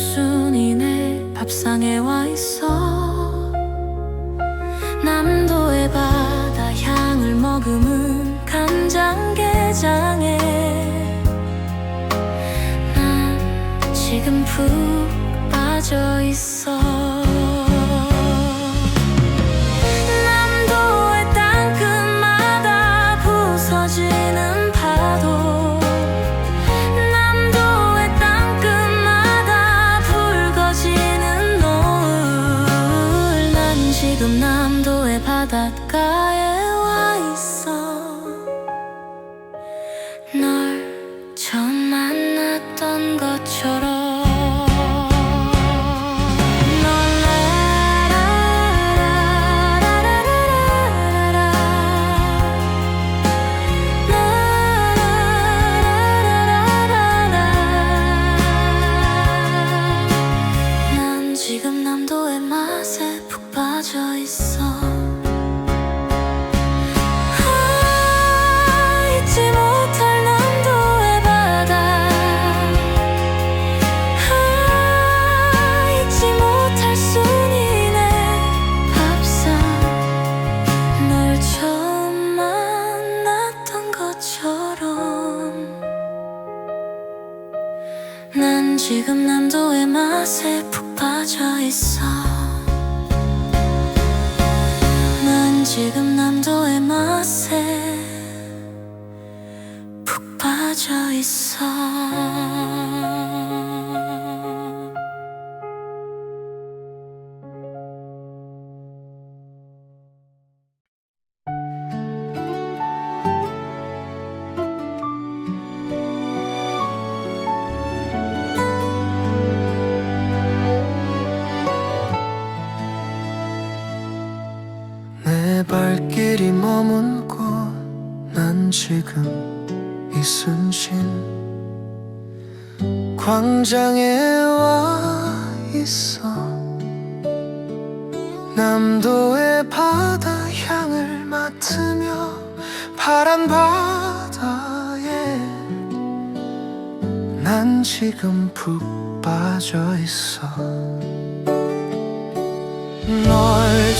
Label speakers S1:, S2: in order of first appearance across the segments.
S1: 단순히 내 밥상에 와 있어. 남도의 바다 향을 머금은 간장게장에. 난 지금 푹 빠져 있어. 멈춰 있어.
S2: 내 발길이 머문 곳 난 지금 순신. 광장에 와 있어. 남도의 바다 향을 맡으며 파란 바다에 난 지금 푹 빠져 있어. 널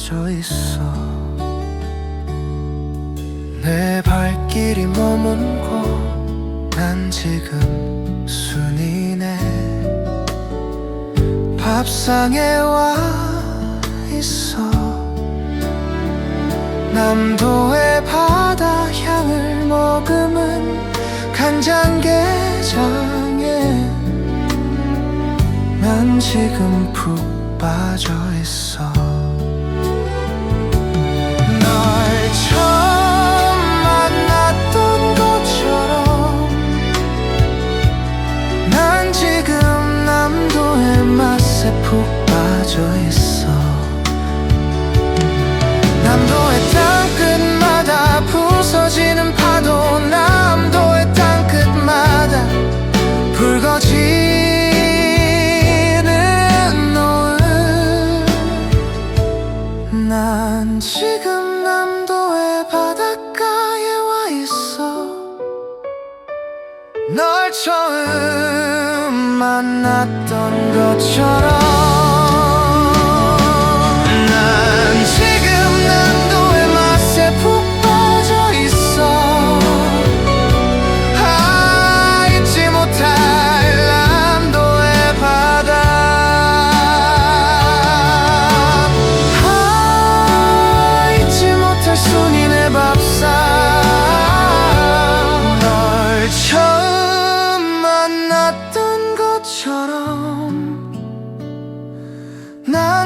S2: 빠져 있어. 내 발길이 머문 곳 난 지금 순이네. 밥상에 와 있어. 남도의 바다 향을 머금은 간장게장에. 난 지금 푹 빠져 것처럼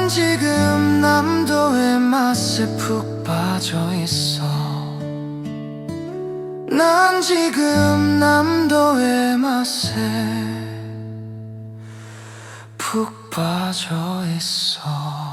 S2: 난 지금 남도의 맛에 푹 빠져 있어. 난 지금 남도의 맛에 푹 빠져 있어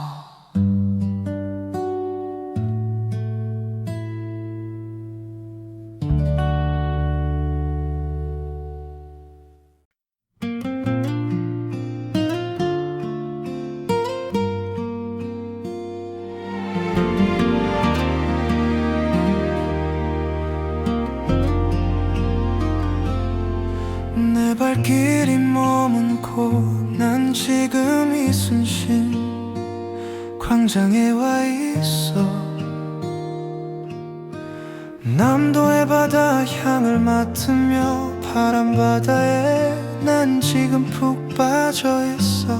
S2: 바다 향을 맡으며 파란 바다에 난 지금 푹 빠져 있어.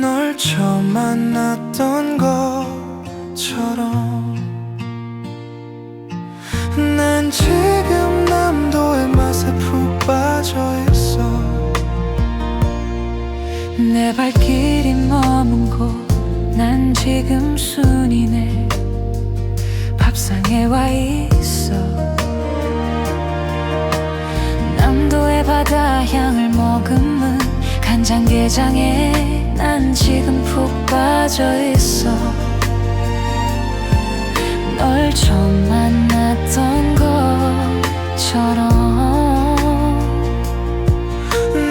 S2: 널 처음 만났던 것처럼. 난 지금 남도의 맛에 푹 빠져 있어.
S3: 내 발길이 머문 곳 난 지금 순이네 밥상에 와 있어. 남도의 바다 향을 머금은 간장게장에 난 지금 푹 빠져 있어. 널 처음 만났던 것처럼.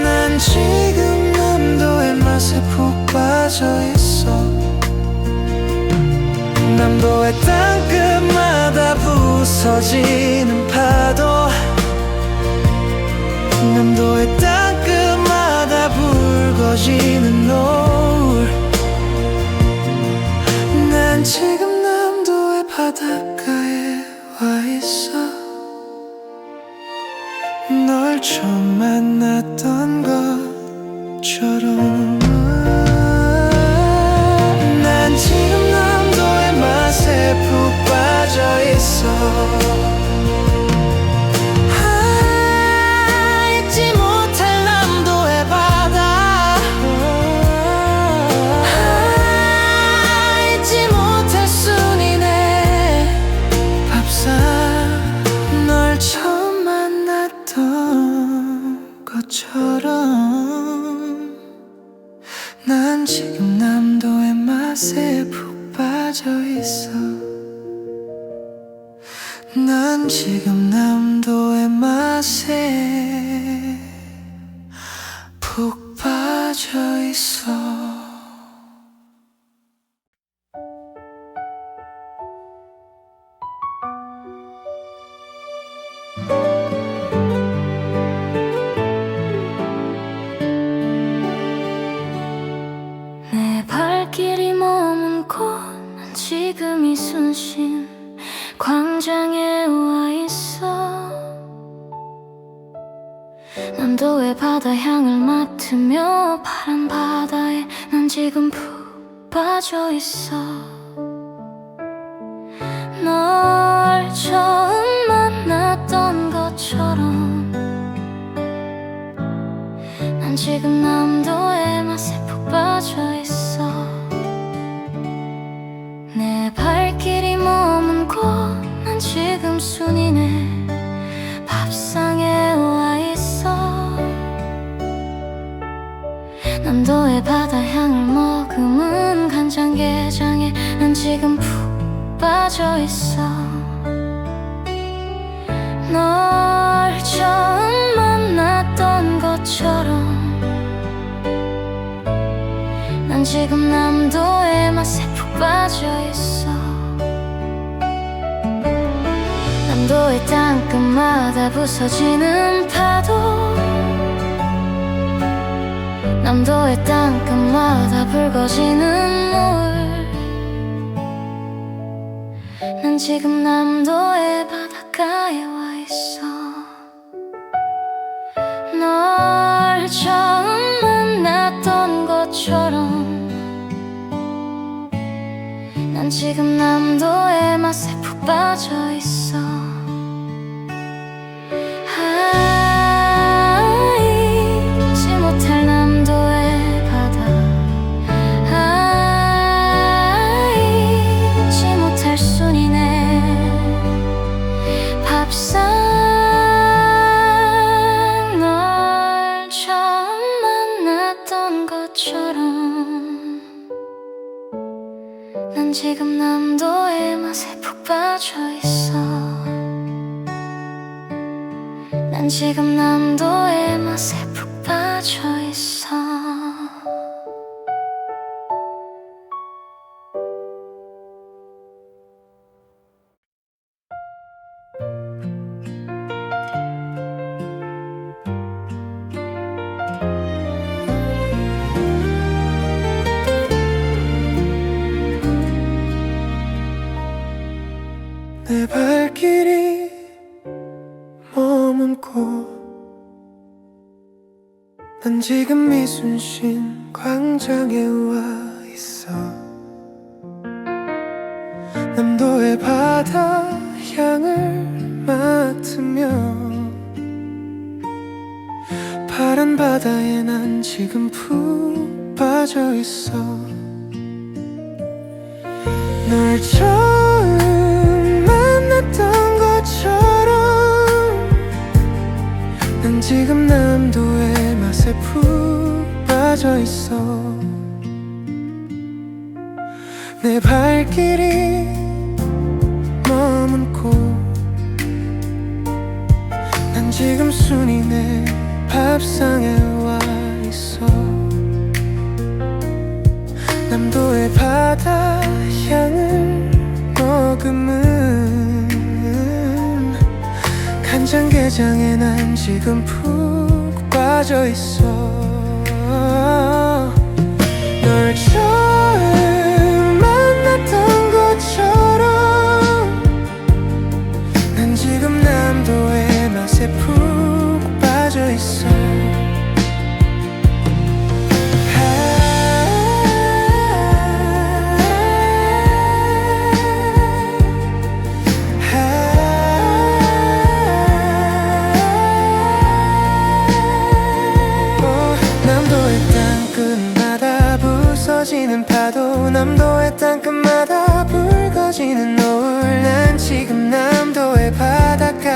S2: 난 지금 남도의 맛에 푹 빠져 있어. 남도의 땅끝 마다 부서지는 파도. 남도의 땅끝마다 붉어지는 노을. 난 지금 남도의 바닷가에 와 있어. 널 처음 만났던 것처럼 난 지금 남도의 맛에 처음 만났던 것처럼 난 지금 남도의 맛에 푹 빠져 있어.
S1: 내 발길이 머문 곳 난 지금 순이네 밥상에 와 있어. 남도의 바다 향을 머금은 간장게장에 난 지금 푹 빠져 있어 지금 남도의 맛에 푹 빠져 있어. 남도의 땅끝마다 부서지는 파도. 남도의 땅끝마다 붉어지는 노을 난 지금 남도의 바닷가에 와 있어. 널 처음 만났던 것처럼 난 지금 남도의 맛에 푹 빠져 있어
S2: 지금 난 너의 맛에 푹 빠져 있어. 난 지금 난 너의 맛에 푹 빠져 있어.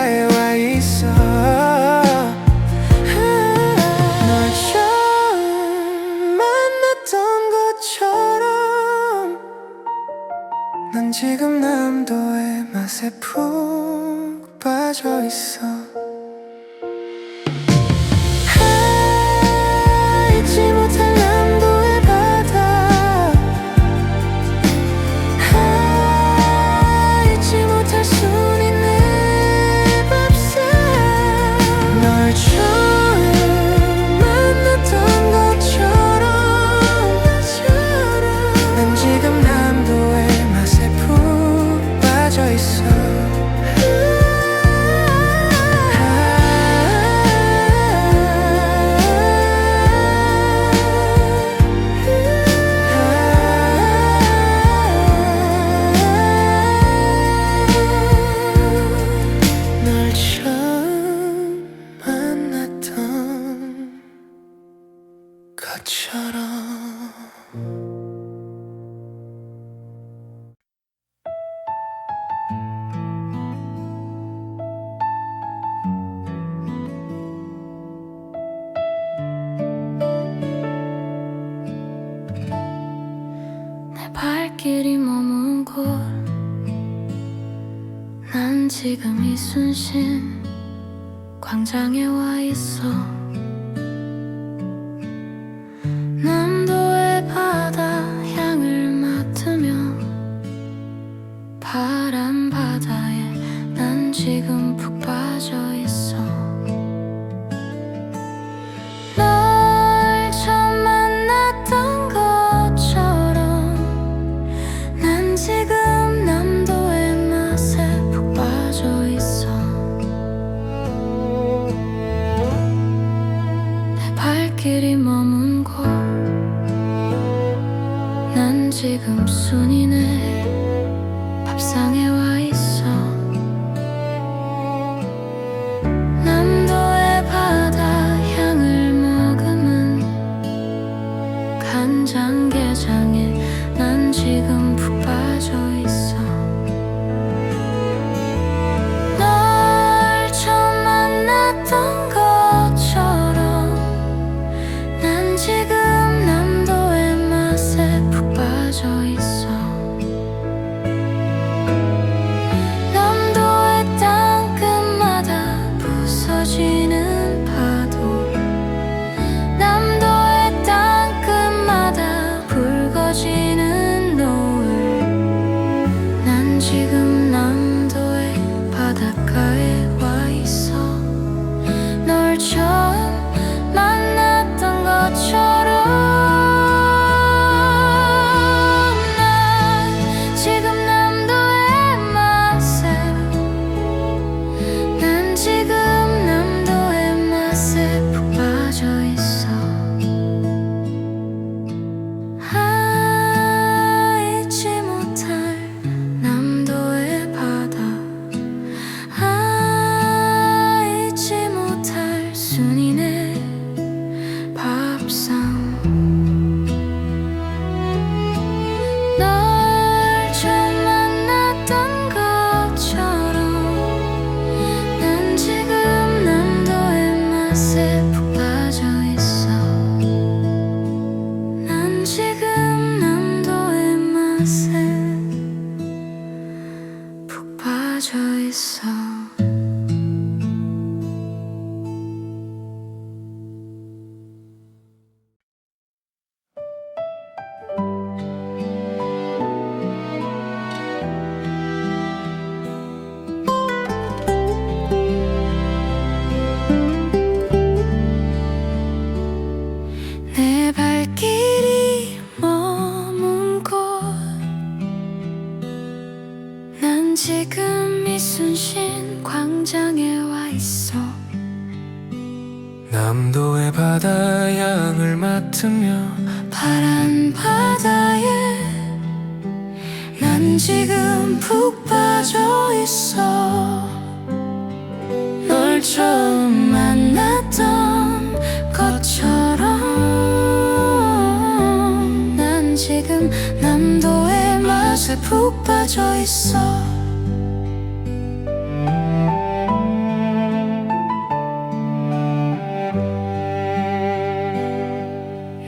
S1: highway 而祝 지금 이 순신 광장에 와 있어. 간장게장에 난 지금 푹 빠져있어.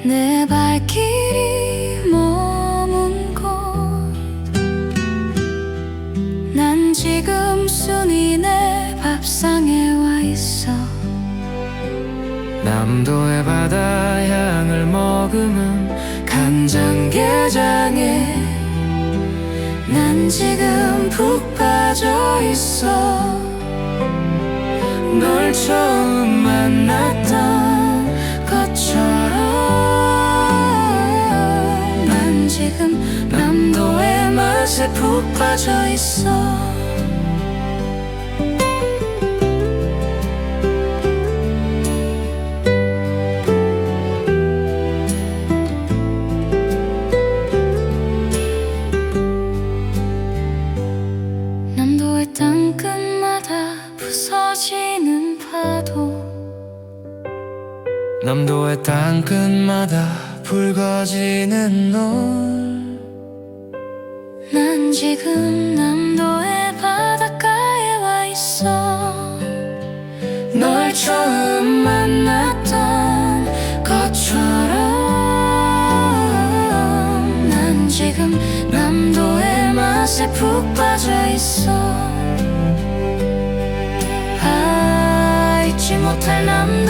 S1: 내 발길이 머문 곳 난 지금 순이네 밥상에 와 있어. 남도의 바다 향을 머금은 간장게장에. 난 지금 푹 빠져 있어. 널 처음 만났던 맛에 푹 빠져 있어. 남도의 땅끝마다 부서지는 파도. 남도의 땅끝마다 붉어지는 노을 난 지금 남도의 바닷가에 와 있어. 널 처음 만났던 것처럼 난 지금 남도의 맛에 푹 빠져 있어. 아 잊지 못할 남도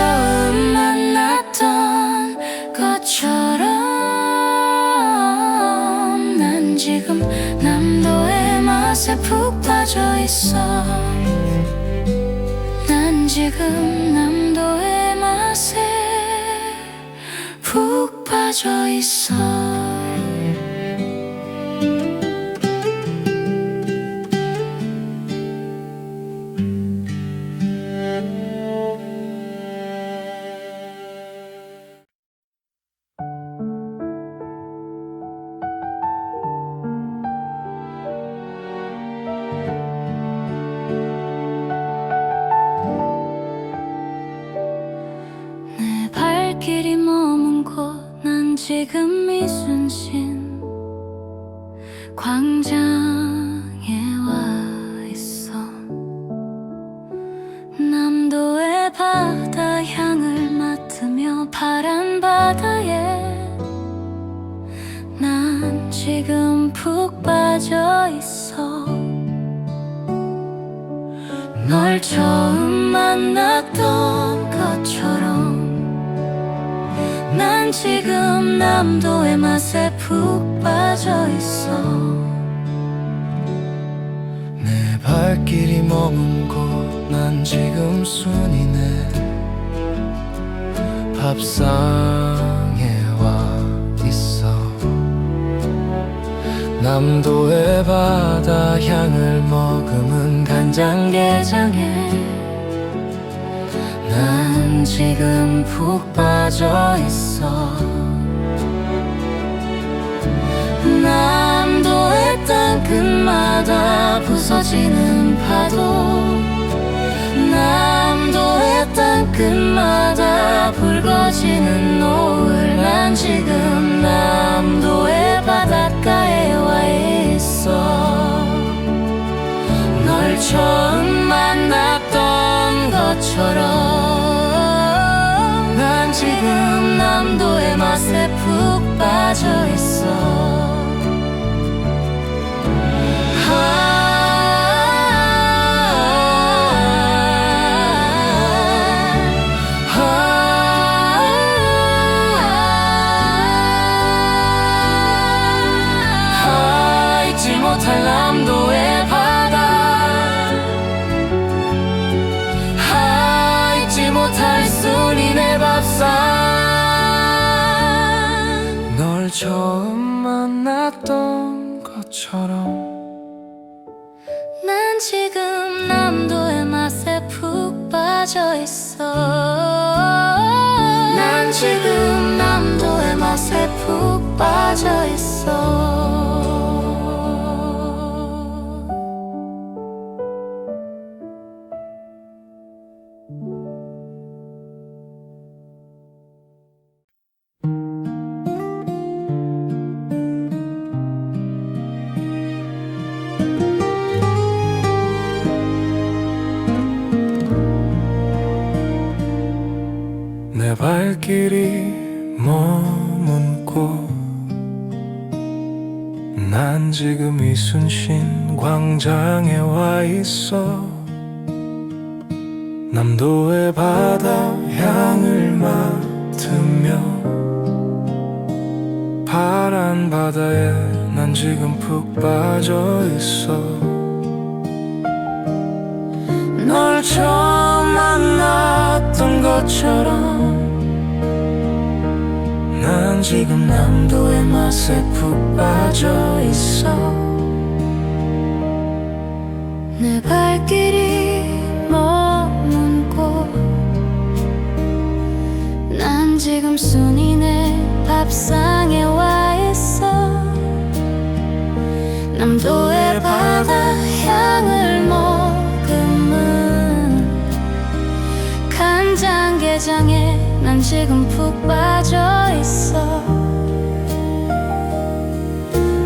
S1: 처음 만났던 것처럼
S2: 난 지금 남도의 맛에 푹 빠져 있어. 난 지금 남도의
S1: 맛에 푹 빠져 있어 지금 푹 빠져 있어. 널 처음 만났던 것처럼 난 지금 남도의 맛에 푹 빠져 있어. 내 발길이 머문 곳 난 지금 순이네. 밥상
S2: 남도의 바다 향을 머금은 간장게장에
S1: 난 지금 푹 빠져 있어. 남도의 땅끝마다 부서지는 파도.
S2: 남도의 땅끝마다 붉어지는 노을.
S1: 난 지금 처음 만났던 것처럼 난 지금 남도의 맛에 푹 빠져 있어. 푹 빠져 있어. 난 지금 남도의 맛에 푹 빠져 있어. 파란 바다에 난 지금 푹 빠져 있어. 널 처음 만났던 것처럼 난 지금 남도의 맛에 푹 빠져 있어.
S2: 내 발길이 머문고 난 지금 순이네 밥상에 와 남도의 바다 향을 머금은 간장게장에
S1: 난 지금 푹 빠져 있어.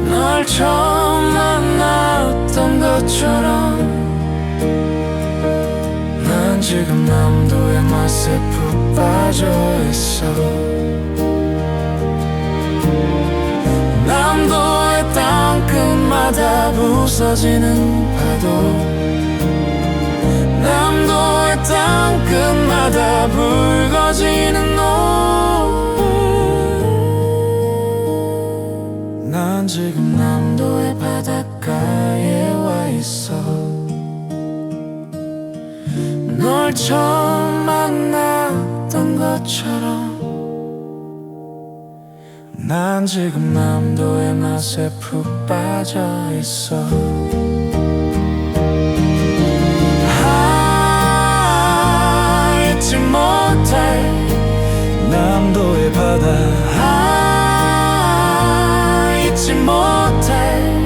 S1: 널 처음 만났던 것처럼 난 지금 남도의 맛에 푹 빠져 있어 부서지는 파도. 남도의 땅 끝마다 붉어지는 노을. 난 지금 남도의 바닷가에 와 있어.
S2: 널 처음 만났던 것처럼.
S1: 난 지금
S2: 남도의 맛에 푹 빠져 있어. 아, 잊지 못할 남도의 바다. 아, 잊지 못할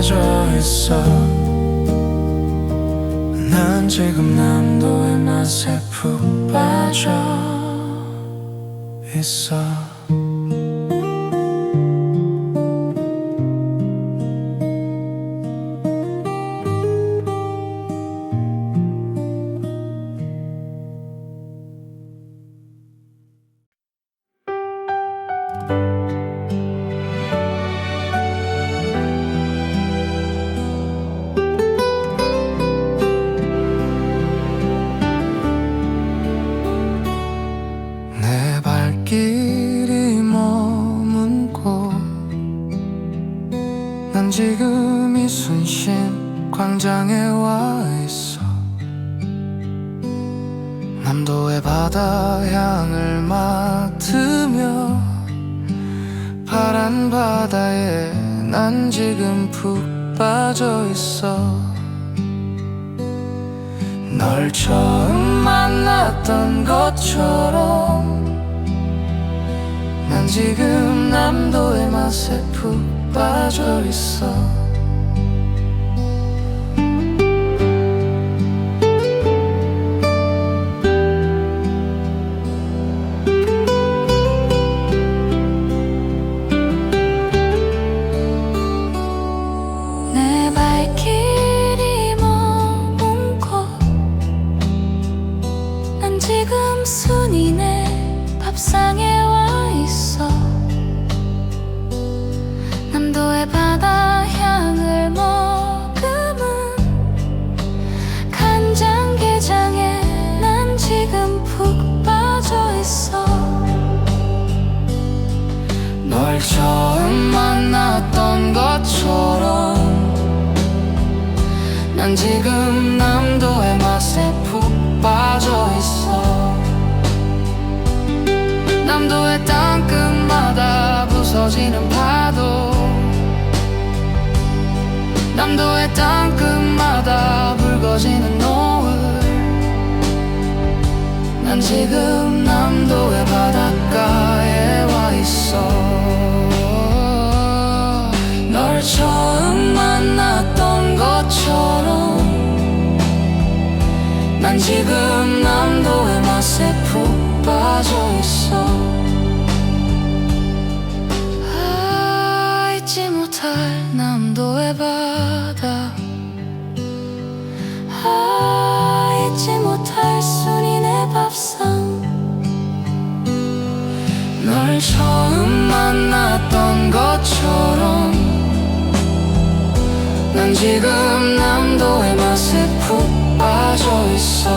S2: 빠져 있어. 난 지금 남도의 맛에 푹 빠져 있어
S1: 난 지금 이순신 광장에 와 있어. 남도의 바다 향을 맡으며 파란 바다에 난 지금 푹 빠져 있어. 널 처음 만났던 것처럼 난 지금 남도의 맛에 푹 빠져 있어.
S2: 내 발길이 머문 곳난 지금 순이네 밥상에 와 있어. 독도의 바다 향을 머금은 간장게장에 난 지금 푹 빠져있어.
S1: 널 처음 만났던 것처럼 난 지금 남도의 맛에 푹 빠져있어. 남도의 땅끝마다 부서지는 파도 남도의 땅끝마다 붉어지는 노을. 난 지금 남도의 바닷가에 와 있어. 널 처음 만났던 것처럼 난 지금 남도의 맛에 푹 빠져 있어. 아 잊지 못할 남도의 바 처음 만났던 것처럼 난 지금 남도의 맛에 푹 빠져 있어.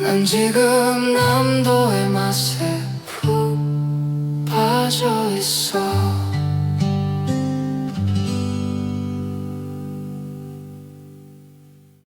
S1: 난 지금 남도의 맛에 푹 빠져 있어